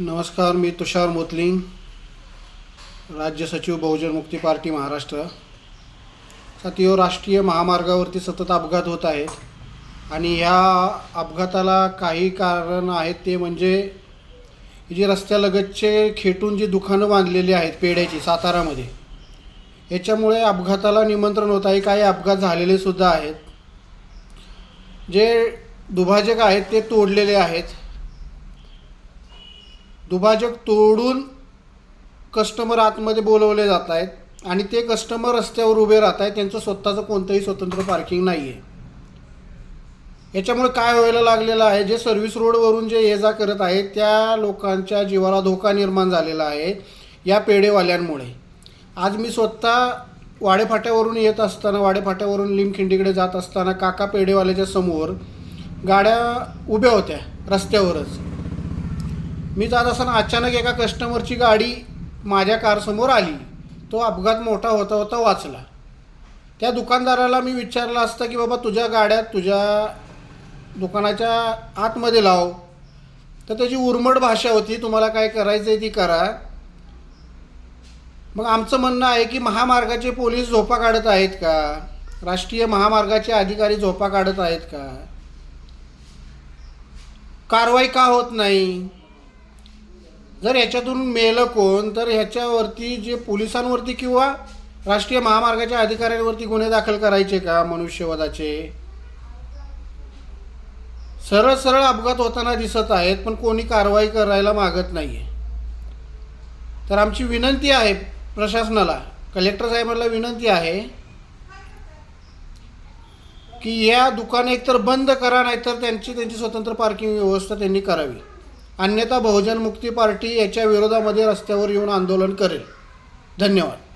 नमस्कार मी तुषार मोतलिंग राज्य सचिव बहुजन मुक्ती पार्टी महाराष्ट्र. साथियो राष्ट्रीय महामार्गावरती सतत अपघात होत आहेत आणि ह्या अपघाताला काही कारण आहेत ते म्हणजे जे रस्त्यालगतचे खेटून जी दुकानं बांधलेली आहेत पेढ्याची सातारामध्ये याच्यामुळे अपघाताला निमंत्रण होत आहे काही अपघात झालेले सुद्धा आहेत. जे दुभाजक आहेत ते तोडलेले आहेत. दुभाजक तोडून कस्टमर आतमध्ये बोलवले जात आहेत आणि ते कस्टमर रस्त्यावर उभे राहत आहेत त्यांचं स्वतःचं कोणतंही स्वतंत्र पार्किंग नाही आहे याच्यामुळे काय व्हायला लागलेलं आहे? जे सर्व्हिस रोडवरून जे ये जा करत आहेत त्या लोकांच्या जीवाला धोका निर्माण झालेला आहे या पेढेवाल्यांमुळे. आज मी स्वतः वाडेफाट्यावरून येत असताना वाडेफाट्यावरून लिमखिंडीकडे जात असताना काका पेढेवाल्याच्या समोर गाड्या उभ्या होत्या रस्त्यावरच. मी जात असताना अचानक एका कस्टमरची गाडी माझ्या कारसमोर आली. तो अपघात मोठा होता होता वाचला. त्या दुकानदाराला मी विचारलं असतं की बाबा तुझ्या गाड्यात तुझ्या दुकानाच्या आतमध्ये लाव. तर त्याची उर्मट भाषा होती तुम्हाला काय करायचं आहे ती करा. मग आमचं म्हणणं आहे की महामार्गाचे पोलीस झोपा काढत आहेत का? राष्ट्रीय महामार्गाचे अधिकारी झोपा काढत आहेत का? कारवाई का होत नाही? जर याच्यातून मेलं कोण तर ह्याच्यावरती जे पोलिसांवरती किंवा राष्ट्रीय महामार्गाच्या अधिकाऱ्यांवरती गुन्हे दाखल करायचे का मनुष्यवधाचे? सरळ सरळ अपघात होताना दिसत आहेत पण कोणी कारवाई करायला मागत नाही आहे तर आमची विनंती आहे प्रशासनाला कलेक्टर साहेबांना विनंती आहे की या दुकाने एकतर बंद करा नाहीतर त्यांची त्यांची स्वतंत्र पार्किंग व्यवस्था त्यांनी करावी. अन्यथा बहुजन मुक्ती पार्टी याच्या विरोधामध्ये रस्त्यावर येऊन आंदोलन करेल. धन्यवाद.